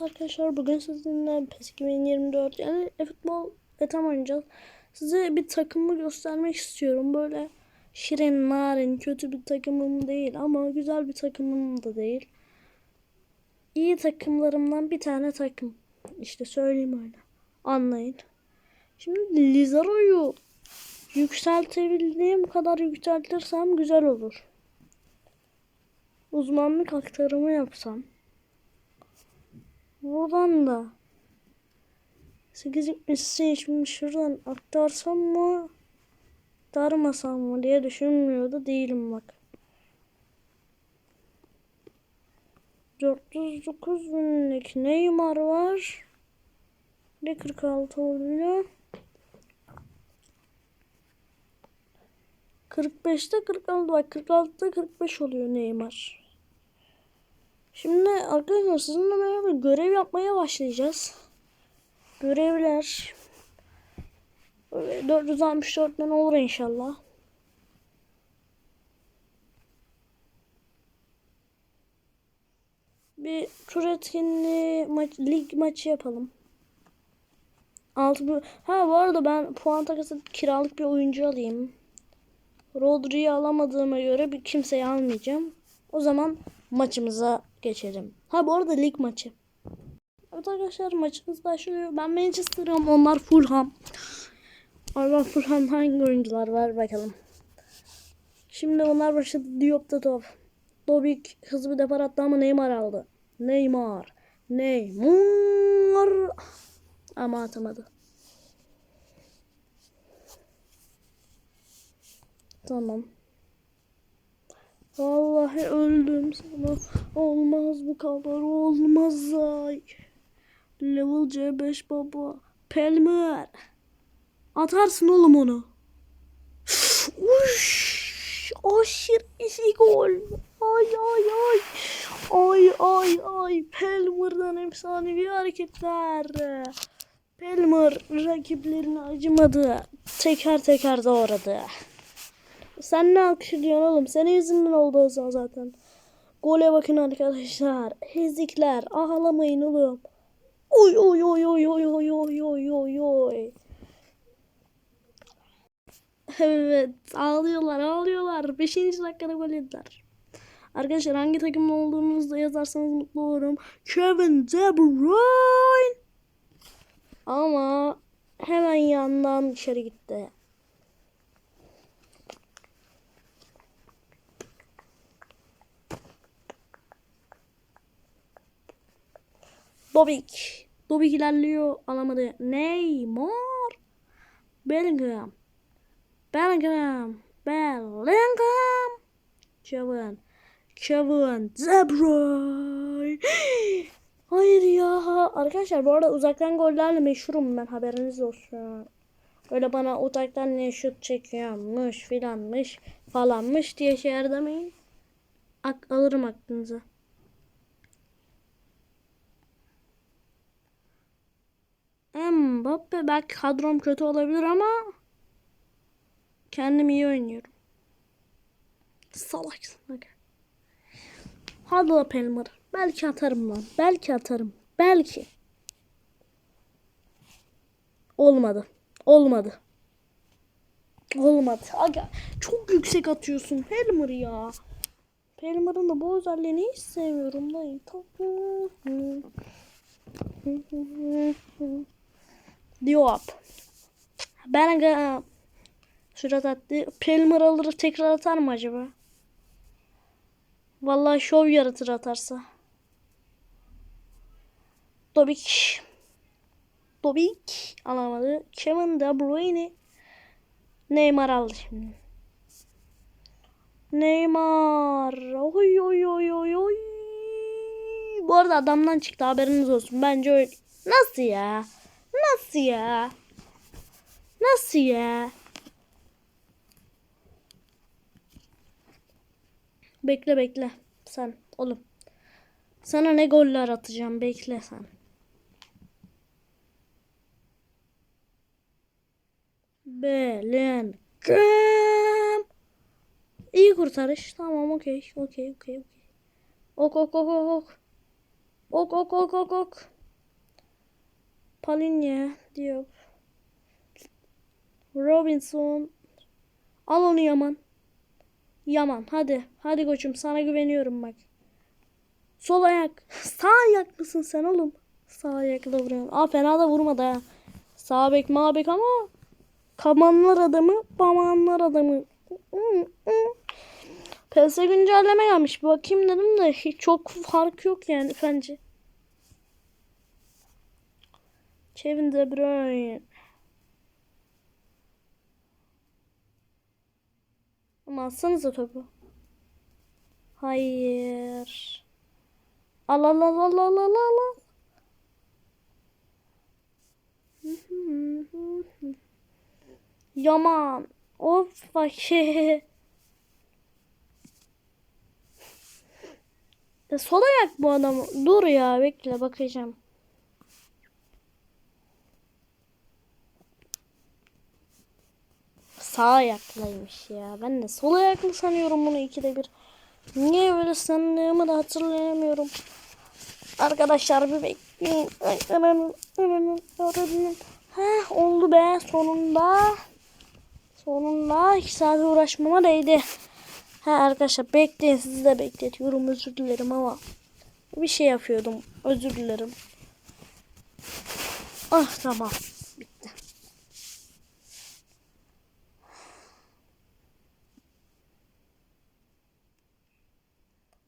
Arkadaşlar bugün sizinle PES 2024 yani futbol etam oynayacağız. Size bir takımı göstermek istiyorum. Böyle şirin, narin, kötü bir takımım değil ama güzel bir takımım da değil. İyi takımlarımdan bir tane takım. İşte söyleyeyim öyle. Anlayın. Şimdi Lizaro'yu yükseltebildiğim kadar yükseltirsem güzel olur. Uzmanlık aktarımı yapsam. Buradan da 8 gitmesi şuradan aktarsam mı aktarmasam mı diye düşünmüyordu değilim bak. 409 binlik Neymar var. Bir 46 oluyor. 45'te 46 bak 46'da 45 oluyor Neymar. Şimdi arkadaşlar sizinle beraber görev yapmaya başlayacağız. Görevler 464 tane olur inşallah. Bir tur etkinliği maç, lig maçı yapalım. Altı bu. Ha bu arada ben puan takası kiralık bir oyuncu alayım. Rodri'yi alamadığıma göre bir kimseyi almayacağım. O zaman maçımıza geçelim. Ha bu arada lig maçı. Evet arkadaşlar maçımız başlıyor. Ben Manchester'ım onlar Fulham. Oradan Fulham hangi oyuncular var bakalım. Şimdi onlar başladı. Diop'ta top. Dobik hızlı bir depar attı ama Neymar aldı. Neymar. Neymar. Ama atamadı. Tamam. Vallahi öldüm sana. Olmaz bu kadar olmaz ay. Level C5 baba. Pelmer. Atarsın oğlum onu. Uş. Aşırı iyi gol. Ay ay ay. Ay ay ay. Pelmer'dan efsanevi hareketler. Pelmer rakiplerine acımadı. Teker teker doğradı. Sen ne alkış ediyorsun oğlum? Senin yüzünden oldu o zaman zaten. Gole bakın arkadaşlar. Ezikler. Ağlamayın oğlum. Oy oy oy oy oy oy oy oy oy oy. Evet ağlıyorlar ağlıyorlar. Beşinci dakikada gol yediler. Arkadaşlar hangi takımda olduğunuzu da yazarsanız mutlu olurum. Kevin De Bruyne. Ama hemen yandan dışarı gitti. Dobik. Dobik ilerliyor. Alamadı. Neymar. Bellingham. Bellingham. Bellingham. Kevin. Kevin. De. Hayır ya. Arkadaşlar bu arada uzaktan gollerle meşhurum ben. Haberiniz olsun. Öyle bana uzaktan ne şut çekiyormuş filanmış falanmış diye şey demeyin. Ak alırım aklınıza. Mbappe belki kadrom kötü olabilir ama kendim iyi oynuyorum. Salaksın bak. Hadi la Pelmer. Belki atarım lan. Belki atarım. Belki. Olmadı. Olmadı. Olmadı. Aga çok yüksek atıyorsun Pelmer ya. Pelmer'ın da bu özelliğini hiç sevmiyorum dayı. Diop. Ben aga sürat attı. Pelmer alır tekrar atar mı acaba? Vallahi şov yaratır atarsa. Dobik. Dobik alamadı. Kevin De Bruyne. Neymar aldı şimdi. Neymar. Oy oy oy oy oy. Bu arada adamdan çıktı haberiniz olsun. Bence öyle. Nasıl ya? Nasıl ya? Nasıl ya? Bekle bekle. Sen oğlum. Sana ne goller atacağım bekle sen. Bellingham. İyi kurtarış. Tamam okey. Okey okey okey. Ok ok ok ok ok. Ok ok ok ok ok. Palinha Diop. Robinson. Al onu Yaman. Yaman hadi. Hadi koçum sana güveniyorum bak. Sol ayak. Sağ ayak mısın sen oğlum? Sağ ayakla vuruyorsun. Aa fena da vurmadı ha. Sağ bek mağ bek ama kamanlar adamı, bamanlar adamı. PS güncelleme gelmiş. Bakayım dedim de çok fark yok yani bence. Kevin De Bruyne. Ama alsanıza topu. Hayır. Al al al al al al al. Yaman. Of bak. Sol ayak bu adam. Dur ya bekle bakacağım. Sağ ayaklıymış ya. Ben de sol ayaklı sanıyorum bunu ikide bir. Niye öyle sandığımı da hatırlayamıyorum. Arkadaşlar bir bekleyin. Heh, oldu be sonunda. Sonunda iki saat uğraşmama değdi. Ha arkadaşlar bekleyin sizi de bekletiyorum özür dilerim ama bir şey yapıyordum özür dilerim. Ah tamam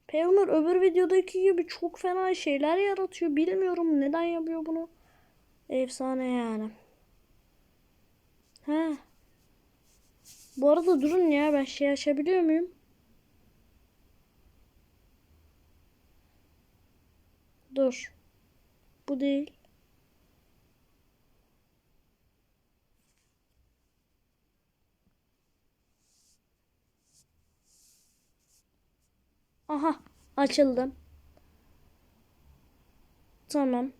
Pevmer öbür videodaki gibi çok fena şeyler yaratıyor. Bilmiyorum neden yapıyor bunu. Efsane yani. He. Bu arada durun ya ben şey açabiliyor muyum? Dur. Bu değil. Aha açıldı. Tamam.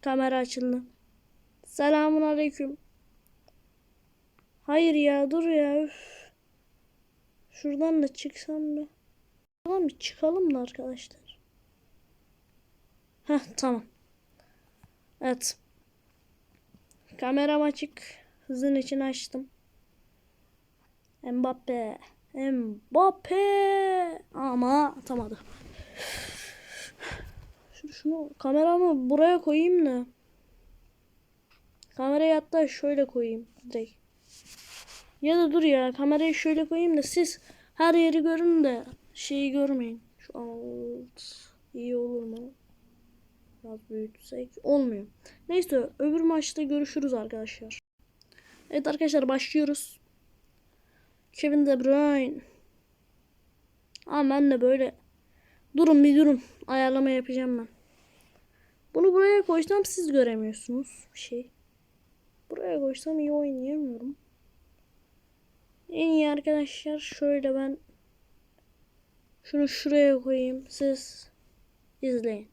Kamera açıldı. Selamun aleyküm. Hayır ya dur ya. Üf. Şuradan da çıksam bir. Tamam bir çıkalım da arkadaşlar. Heh tamam. Evet. Kameram açık. Hızın için açtım. Mbappe. Mbappe. Ama atamadı. Şunu, şunu kameramı buraya koyayım da. Kamerayı hatta şöyle koyayım direkt. Ya da dur ya kamerayı şöyle koyayım da siz her yeri görün de şeyi görmeyin. Şu alt iyi olur mu? Biraz büyütsek olmuyor. Neyse öbür maçta görüşürüz arkadaşlar. Evet arkadaşlar başlıyoruz. Kevin De Bruyne. Ama ben de böyle durun bir durun. Ayarlama yapacağım ben. Bunu buraya koysam siz göremiyorsunuz bir şey. Buraya koysam iyi oynayamıyorum. En iyi arkadaşlar şöyle ben şunu şuraya koyayım. Siz izleyin.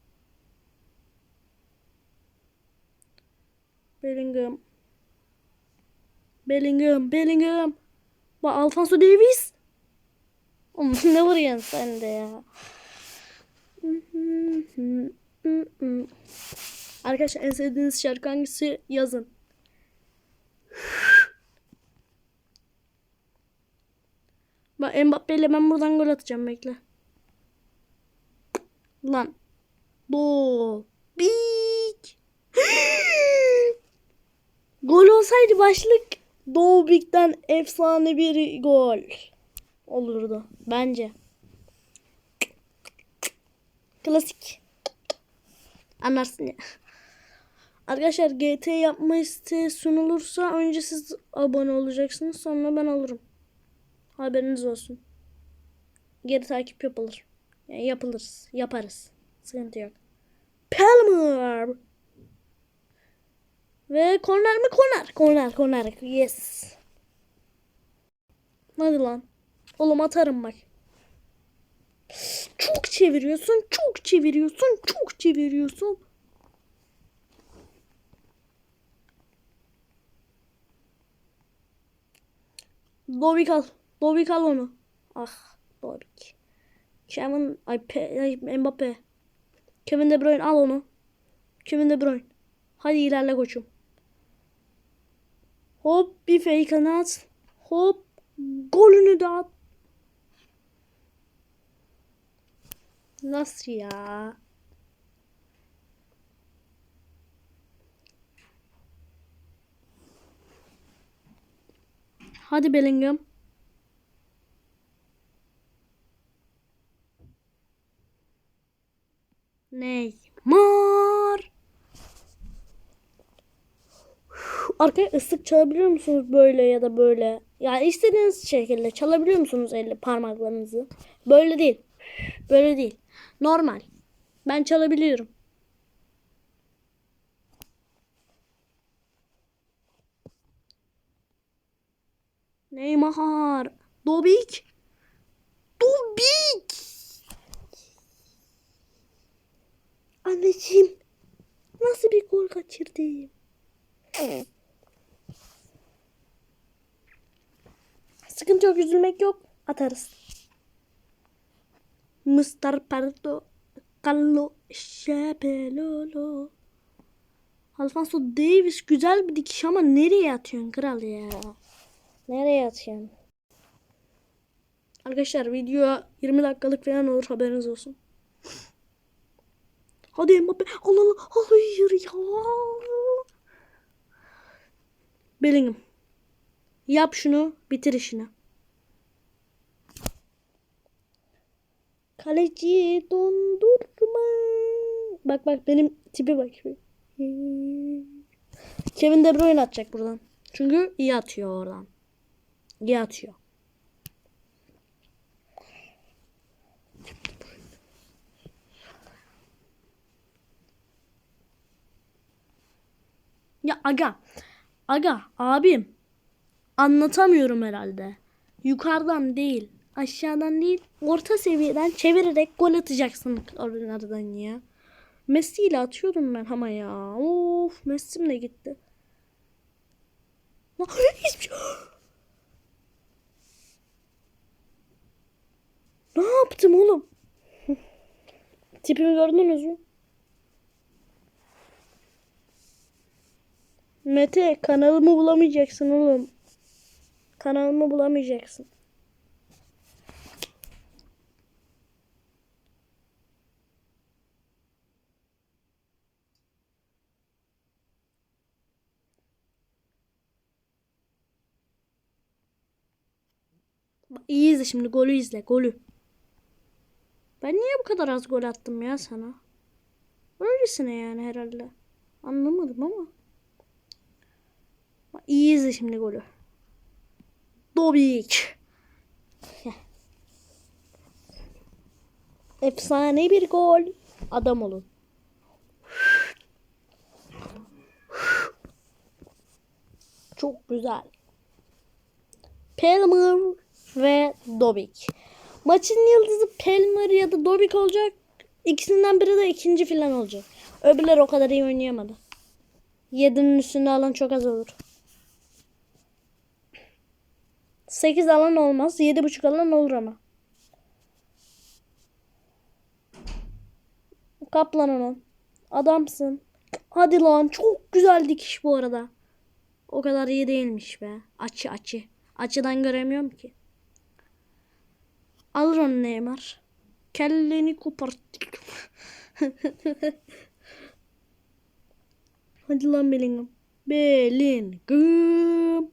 Bellingham. Bellingham, Bellingham. Bak Alfonso Davies. Oğlum ne vuruyorsun sen de ya. Arkadaşlar en sevdiğiniz şarkı hangisi yazın. Bak Mbappe ile ben buradan gol atacağım bekle. Lan. Do. Big. gol olsaydı başlık Doğu Big'den efsane bir gol olurdu bence. Klasik. Anlarsın ya. Arkadaşlar GT yapma isteği sunulursa önce siz abone olacaksınız sonra ben alırım. Haberiniz olsun. Geri takip yapılır. Yani yapılırız. Yaparız. Sıkıntı yok. Palmer. Ve korner mi? Korner. Korner. Korner. Yes. Hadi lan. Oğlum atarım bak. Çok çeviriyorsun. Çok çeviriyorsun. Çok çeviriyorsun. Dobik al. Dobik al onu. Ah Dobik. Kevin ay, ay Mbappe. Kevin De Bruyne al onu. Kevin De Bruyne. Hadi ilerle koçum. Hop bir fake kanat. Hop golünü de at. Nasıl ya? Hadi Bellingham. Neymar. Arkaya ıslık çalabiliyor musunuz böyle ya da böyle? Yani istediğiniz şekilde çalabiliyor musunuz elle parmaklarınızı? Böyle değil. Böyle değil. Normal. Ben çalabiliyorum. Neymar. Dobik. Dobik. Anneciğim. Nasıl bir gol kaçırdım? Sıkıntı yok, üzülmek yok. Atarız. Mr. Pardo Callo Şepelolo Alfonso Davis güzel bir dikiş ama nereye atıyorsun kral ya? Nereye atıyorsun? Arkadaşlar video 20 dakikalık falan olur haberiniz olsun. Hadi Mbappe. Allah Allah. Hayır ya. Bellingham. Yap şunu. Bitir işini. Kaleci dondurma. Bak bak benim tipi bak. Kevin De Bruyne atacak buradan. Çünkü iyi atıyor oradan. İyi atıyor. Ya aga. Aga abim. Anlatamıyorum herhalde. Yukarıdan değil. Aşağıdan değil. Orta seviyeden çevirerek gol atacaksın oradan ya. Messi ile atıyordum ben ama ya. Of Messi'm de gitti. Şey... Ne yaptım oğlum? Tipimi gördünüz mü? Mete kanalımı bulamayacaksın oğlum. Kanalımı bulamayacaksın. İyi izle şimdi golü izle golü. Ben niye bu kadar az gol attım ya sana? Öylesine yani herhalde. Anlamadım ama. İyi izle şimdi golü. Dobik. Efsane bir gol. Adam olun. Çok güzel. Pelmer ve Dobik. Maçın yıldızı Pelmer ya da Dobik olacak. İkisinden biri de ikinci filan olacak. Öbürleri o kadar iyi oynayamadı. Yedinin üstünde alan çok az olur. 8 alan olmaz. 7.5 alan olur ama. Kaplan onu. Adamsın. Hadi lan. Çok güzel dikiş bu arada. O kadar iyi değilmiş be. Açı açı. Açıdan göremiyorum ki. Alır onu Neymar. Kelleni koparttık. Hadi lan Bellingham. Bellingham.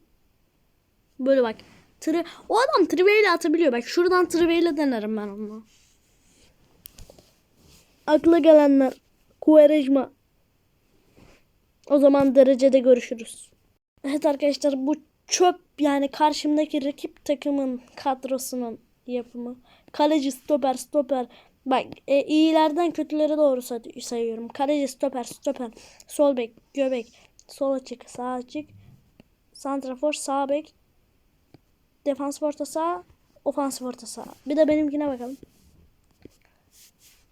Böyle bak. Tırı, o adam triveyle atabiliyor. Bak şuradan triveyle denerim ben onu. Akla gelenler. Kuvarejma. O zaman derecede görüşürüz. Evet arkadaşlar bu çöp yani karşımdaki rakip takımın kadrosunun yapımı. Kaleci, stoper, stoper. Bak e, iyilerden kötülere doğru say- sayıyorum. Kaleci, stoper, stoper. Sol bek, göbek. Sol açık, sağ açık. Santrafor, sağ bek. Defans orta saha, ofans orta saha. Bir de benimkine bakalım.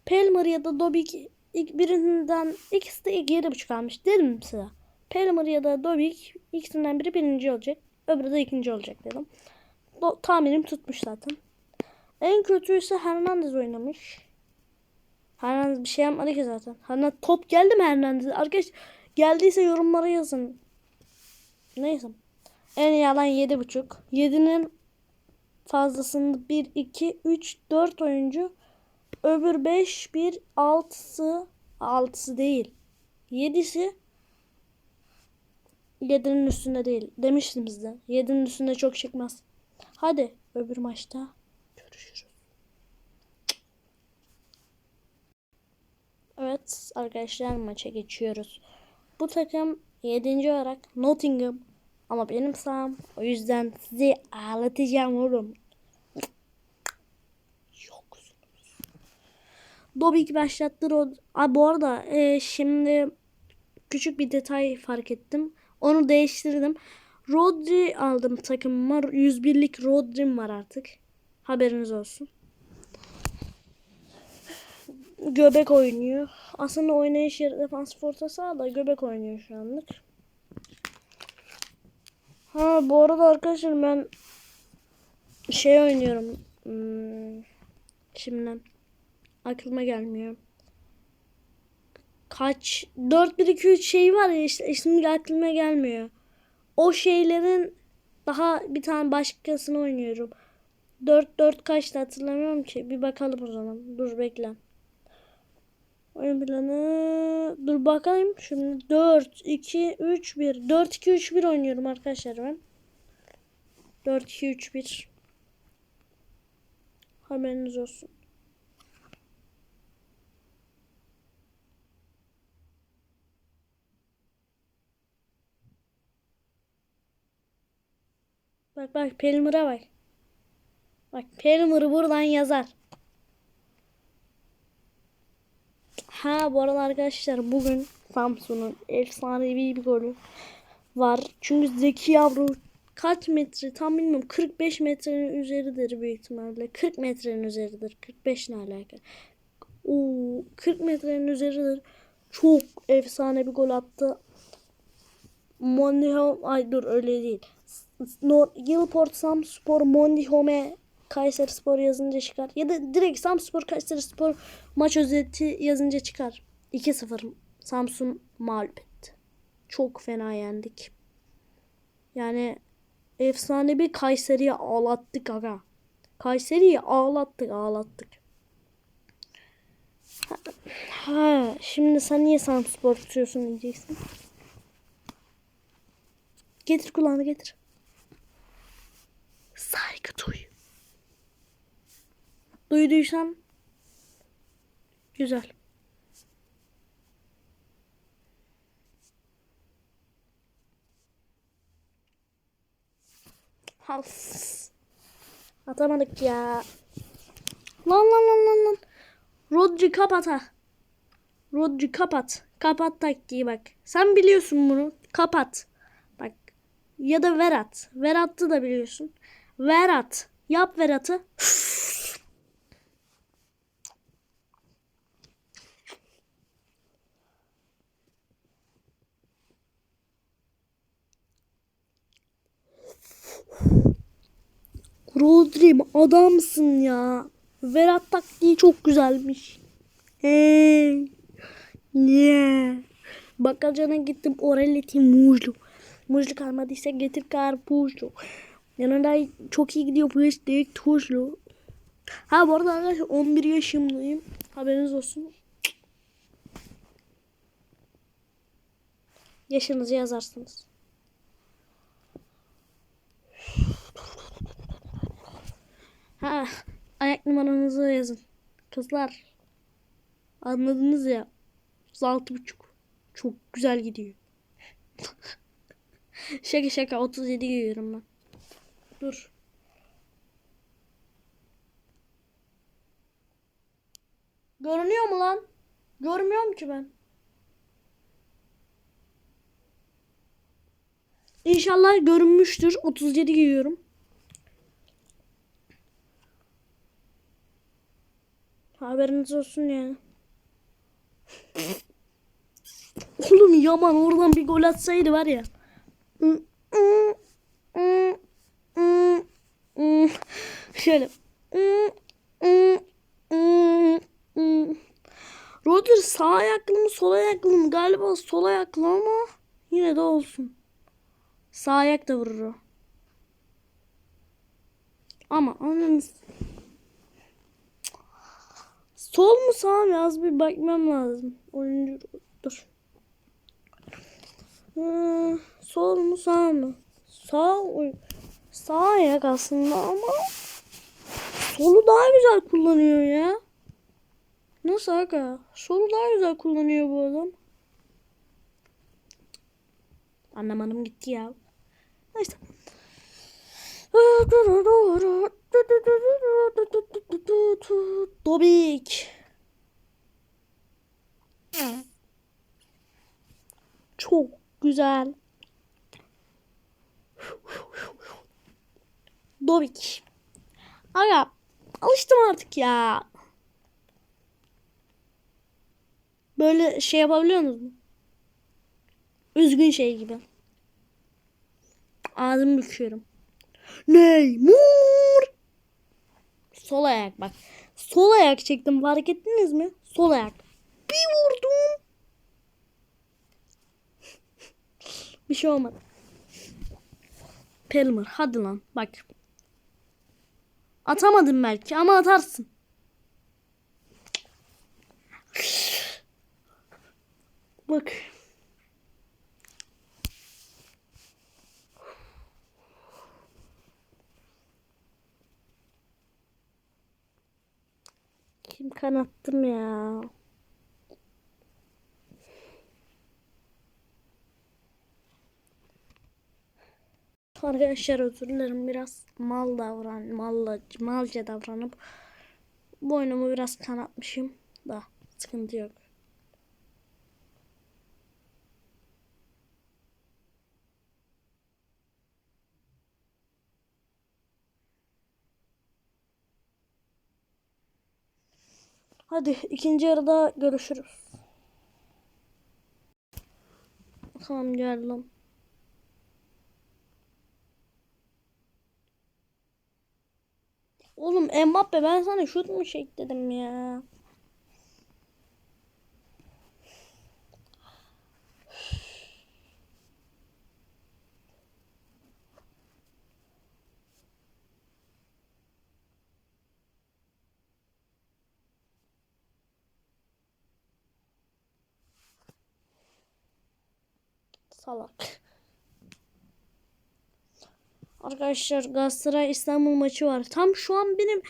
Pelmer ya da Dobik ilk birinden ikisi de ilk yedi buçuk almış değil mi size? Pelmer ya da Dobik ikisinden biri birinci olacak. Öbürü de ikinci olacak dedim. Do- tahminim tutmuş zaten. En kötü ise Hernandez oynamış. Hernandez bir şey yapmadı ki zaten. Hernandez top geldi mi Hernandez? Arkadaş geldiyse yorumlara yazın. Neyse. En iyi alan 7.5. 7'nin fazlasında 1, 2, 3, 4 oyuncu. Öbür 5, 1, 6'sı 6'sı değil. 7'si 7'nin üstünde değil. Demiştim size. 7'nin üstünde çok çıkmaz. Hadi öbür maçta görüşürüz. Evet arkadaşlar maça geçiyoruz. Bu takım 7. olarak Nottingham ama benim saham o yüzden sizi ağlatacağım oğlum. Yoksunuz. Dobik başlattı. Aa, bu arada e, şimdi küçük bir detay fark ettim. Onu değiştirdim. Rodri aldım takımıma. 101'lik Rodri'm var artık. Haberiniz olsun. Göbek oynuyor. Aslında oynayış yeri defans orta saha da göbek oynuyor şu anlık. Ha bu arada arkadaşlar ben şey oynuyorum. Hmm, şimdi aklıma gelmiyor. Kaç 4 1 2 3 şey var ya işte şimdi aklıma gelmiyor. O şeylerin daha bir tane başkasını oynuyorum. 4 4 kaçtı hatırlamıyorum ki. Bir bakalım o zaman. Dur bekle. Oyun planı. Dur bakayım. Şimdi 4 2 3 1. 4 2 3 1 oynuyorum arkadaşlar ben. 4 2 3 1. Haberiniz olsun. Bak bak Pelmer'a bak. Bak Pelmer'ı buradan yazar. Ha bu arada arkadaşlar bugün Samsun'un efsanevi bir golü var. Çünkü Zeki Yavru kaç metre tam bilmiyorum 45 metrenin üzeridir büyük ihtimalle. 40 metrenin üzeridir. 45 ne alaka? Oo, 40 metrenin üzeridir. Çok efsane bir gol attı. Mondial ay dur öyle değil. Nor Yılport Samspor Mondihome Kayseri Spor yazınca çıkar. Ya da direkt Samspor Kayseri Spor maç özeti yazınca çıkar. 2-0 Samsun mağlup etti. Çok fena yendik. Yani efsane bir Kayseri'yi ağlattık aga. Kayseri'yi ağlattık ağlattık. Ha, şimdi sen niye Samspor tutuyorsun diyeceksin. Getir kulağını getir. Saygı duy. Duyduysan güzel. Has. Atamadık ya. Lan lan lan lan lan. Rodri kapat ha. Rodri kapat. Kapat taktiği bak. Sen biliyorsun bunu. Kapat. Bak. Ya da Verat. Verat'ı da biliyorsun. Verat. Yap Verat'ı. Rodri'm adamsın ya. Verat taktiği çok güzelmiş. Hey. Yeah. Bakacana gittim Oreleti muzlu. Muzlu kalmadıysa getir karpuzlu. Yanında çok iyi gidiyor plastik tuzlu. Ha bu arada arkadaşlar 11 yaşımdayım. Haberiniz olsun. Yaşınızı yazarsınız. Ha, ayak numaranızı yazın. Kızlar. Anladınız ya. 36,5. Çok güzel gidiyor. şaka şaka 37 giyiyorum ben. Dur. Görünüyor mu lan? Görmüyorum ki ben. İnşallah görünmüştür. 37 giyiyorum. Haberiniz olsun yani. Oğlum Yaman oradan bir gol atsaydı var ya. Şöyle. Rodri sağ ayaklı mı sol ayaklı mı? Galiba sol ayaklı ama yine de olsun. Sağ ayak da vurur o. Ama ananız. Sol mu sağ mı? Az bir bakmam lazım. Oyuncu dur. Hmm, sol mu sağ mı? Sağ sağ ayak aslında ama solu daha güzel kullanıyor ya. Nasıl aga? Solu daha güzel kullanıyor bu adam. Anlamadım gitti ya. Neyse. Dobik. Çok güzel. Dobik. Aga alıştım artık ya. Böyle şey yapabiliyor musunuz? Üzgün şey gibi. Ağzımı büküyorum. Neymar. Sol ayak bak. Sol ayak çektim fark ettiniz mi? Sol ayak. Bir vurdum. Bir şey olmadı. Pelmer hadi lan bak. Atamadın belki ama atarsın. Bak. Kim kanattım ya? Arkadaşlar özür dilerim biraz mal davran, malla, malca davranıp boynumu biraz kanatmışım da sıkıntı yok. Hadi ikinci yarıda görüşürüz. Tamam geldim. Oğlum Mbappe ben sana şut mu çek dedim ya. Salak. Arkadaşlar Galatasaray İstanbul maçı var. Tam şu an benim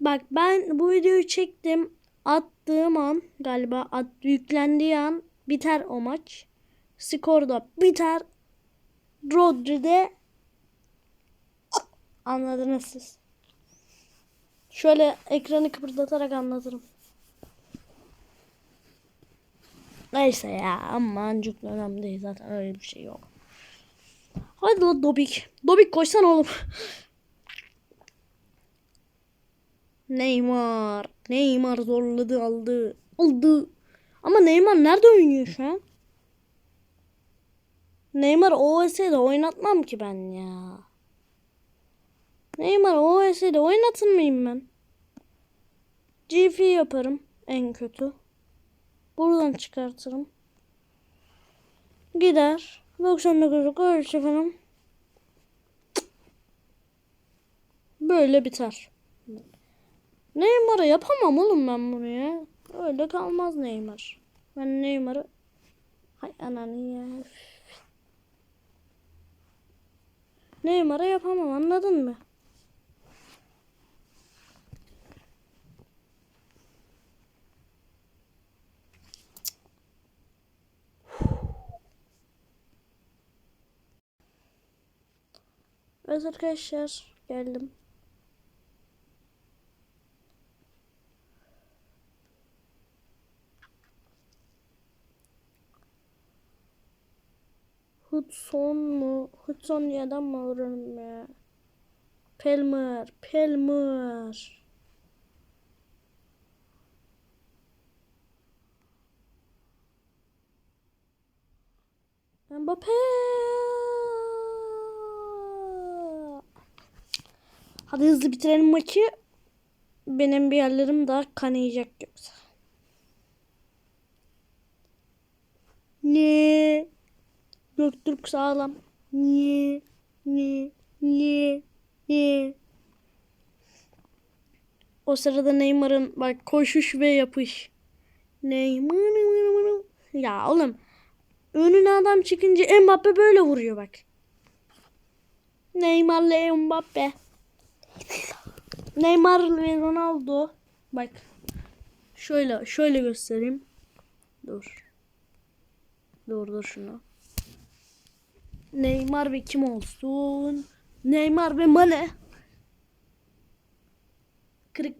bak ben bu videoyu çektim. Attığım an galiba at, yüklendiği an biter o maç. Skor da biter. Rodri'de anladınız siz. Şöyle ekranı kıpırdatarak anlatırım. Neyse ya aman çok önemli değil zaten öyle bir şey yok. Hadi la Dobik. Dobik koşsan oğlum. Neymar. Neymar zorladı aldı. Aldı. Ama Neymar nerede oynuyor şu an? Neymar OS'de oynatmam ki ben ya. Neymar OS'de oynatır mıyım ben? GF yaparım en kötü. Buradan çıkartırım. Gider. 99'luk ölçü efendim. Böyle biter. Neymar'a yapamam oğlum ben bunu ya. Öyle kalmaz Neymar. Ben Neymar'ı Hay ananı ya. Neymar'a yapamam anladın mı? Evet arkadaşlar geldim. Hudson mu? Hudson diye adam mı alırım ya? Pelmer, Pelmer. Mbappe. Hadi hızlı bitirelim maçı. Benim bir yerlerim daha kanayacak yoksa. Ne? Göktürk sağlam. Ne? Ne? Ne? Ne? O sırada Neymar'ın bak koşuş ve yapış. Neymar. Ya oğlum önüne adam çıkınca Mbappe böyle vuruyor bak. Neymar'la Mbappe. Neymar ve Ronaldo. Bak. Şöyle şöyle göstereyim. Dur. Dur dur şunu. Neymar ve kim olsun? Neymar ve Mane. Kırık.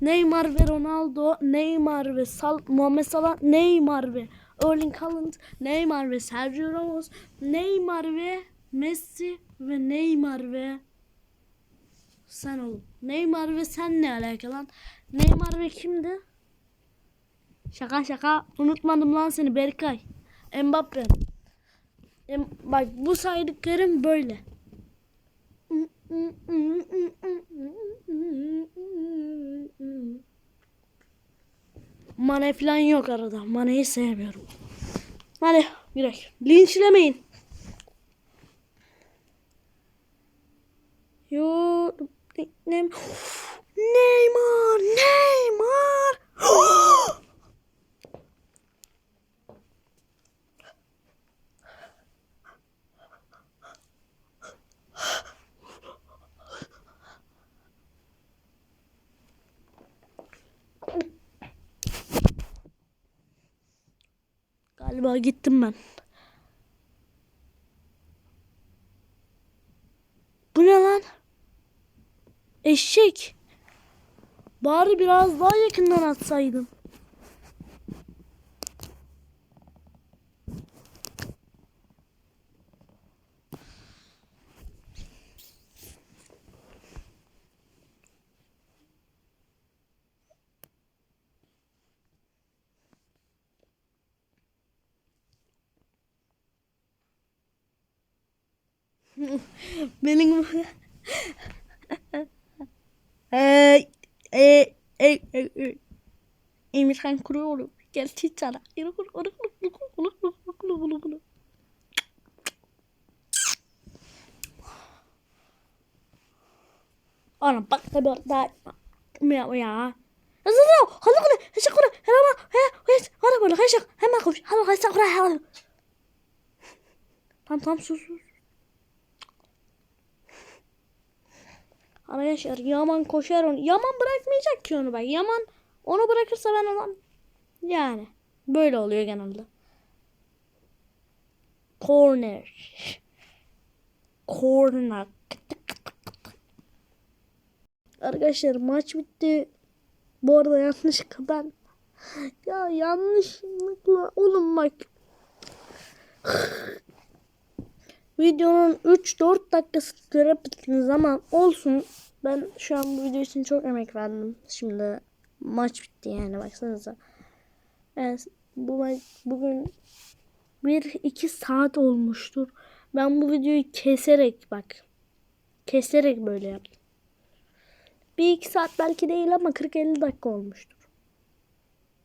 Neymar ve Ronaldo, Neymar ve Sal Muhammed Salah, Neymar ve Erling Haaland, Neymar ve Sergio Ramos, Neymar ve Messi ve Neymar ve sen oğlum. Neymar ve sen ne alaka lan? Neymar ve kimdi? Şaka şaka. Unutmadım lan seni Berkay. Mbappe. Em bak bu saydıklarım böyle. Mane falan yok arada. Mane'yi sevmiyorum. Hadi yürek. Linçlemeyin. Ne Neymar, Neymar. Galiba gittim ben. Bu ne lan? Eşek. Bari biraz daha yakından atsaydın. Benim Ey, ey, ey, ey, ey. Emirhan kuruyorum. Gel çiçara. Oğlum bak tabi orada. Ya ya. Hazır ol. Hadi kule. Heşek kule. Hemen. He. Heş. Hadi kule. Heşek. Hemen koş. Hadi kule. Hadi. Tamam tamam sus sus. Arkadaşlar Yaman koşar onu. Yaman bırakmayacak ki onu bak. Yaman onu bırakırsa ben olan yani böyle oluyor genelde. Corner. Corner. Arkadaşlar maç bitti. Bu arada yanlışlıkla ben ya yanlışlıkla oğlum bak Videonun 3-4 dakikası göre bittiniz ama olsun. Ben şu an bu video için çok emek verdim. Şimdi maç bitti yani baksanıza. Evet, bu maç bugün 1-2 saat olmuştur. Ben bu videoyu keserek bak. Keserek böyle yaptım. 1-2 saat belki değil ama 40-50 dakika olmuştur.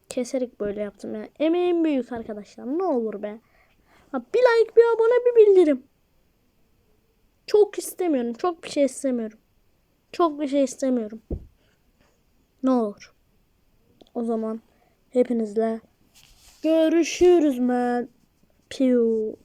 Keserek böyle yaptım yani. Emeğim büyük arkadaşlar. Ne olur be. Bir like, bir abone, bir bildirim. Çok istemiyorum. Çok bir şey istemiyorum. Çok bir şey istemiyorum. Ne olur. O zaman hepinizle görüşürüz man. Piu.